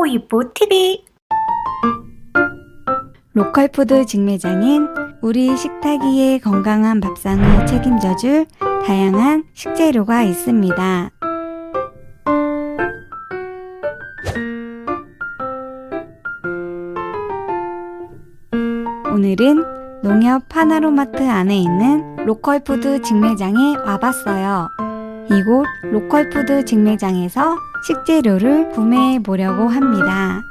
호이보 TV 로컬푸드 직매장엔 우리 식탁 위의 건강한 밥상을 책임져줄 다양한 식재료가 있습니다. 오늘은 농협 하나로마트 안에 있는 로컬푸드 직매장에 와봤어요. 이곳 로컬푸드 직매장에서 식재료를 구매해 보려고 합니다.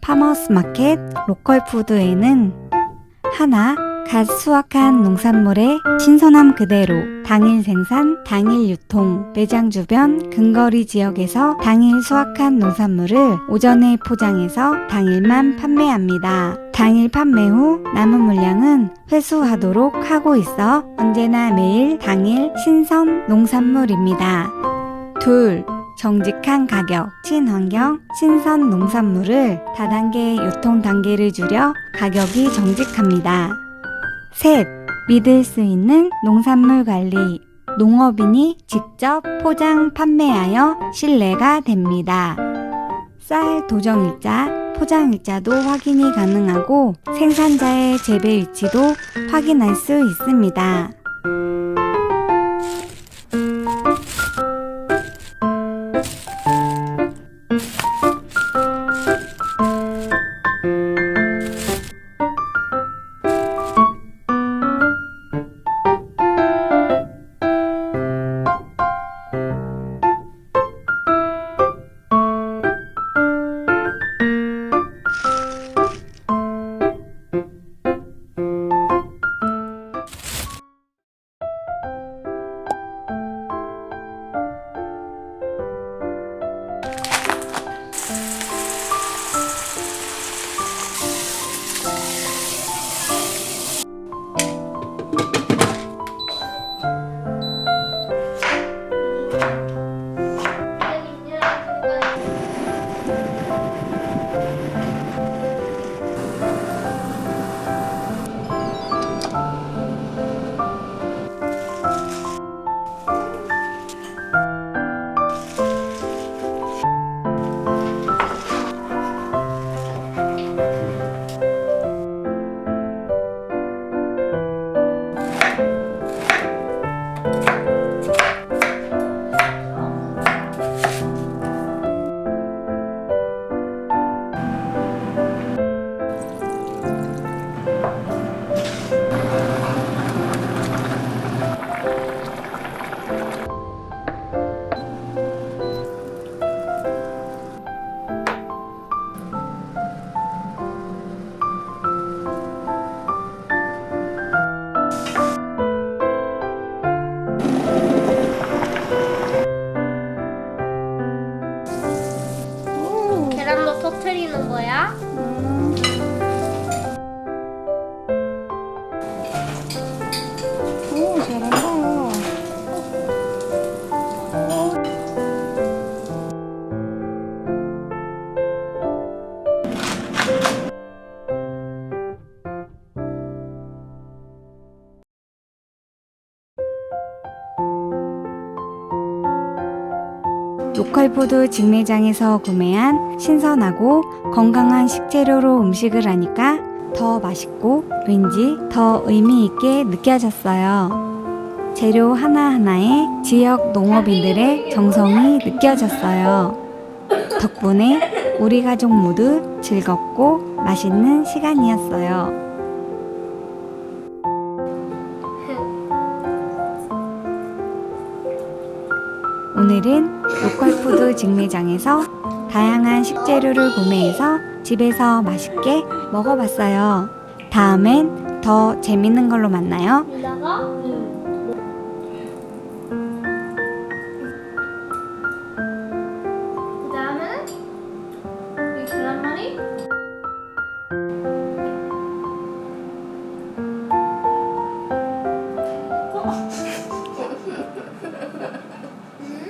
파머스 마켓 로컬 푸드에는 하나 갓 수확한 농산물의 신선함 그대로 당일 생산, 당일 유통, 매장 주변 근거리 지역에서 당일 수확한 농산물을 오전에 포장해서 당일만 판매합니다. 당일 판매 후 남은 물량은 회수하도록 하고 있어 언제나 매일 당일 신선 농산물입니다. 둘, 정직한 가격, 친환경, 신선 농산물을 다단계 유통 단계를 줄여 가격이 정직합니다. 셋, 믿을 수 있는 농산물 관리. 농업인이 직접 포장 판매하여 신뢰가 됩니다. 쌀 도정일자, 포장일자도 확인이 가능하고 생산자의 재배 위치도 확인할 수 있습니다. 터트리는 거야? 오, 잘한다. 로컬푸드 직매장에서 구매한 신선하고 건강한 식재료로 음식을 하니까 더 맛있고 왠지 더 의미 있게 느껴졌어요. 재료 하나하나에 지역 농업인들의 정성이 느껴졌어요. 덕분에 우리 가족 모두 즐겁고 맛있는 시간이었어요. 오늘은 로컬푸드 직매장에서 다양한 식재료를 구매해서 집에서 맛있게 먹어봤어요. 다음엔 더 재밌는 걸로 만나요. 그 다음에는 이 계란말이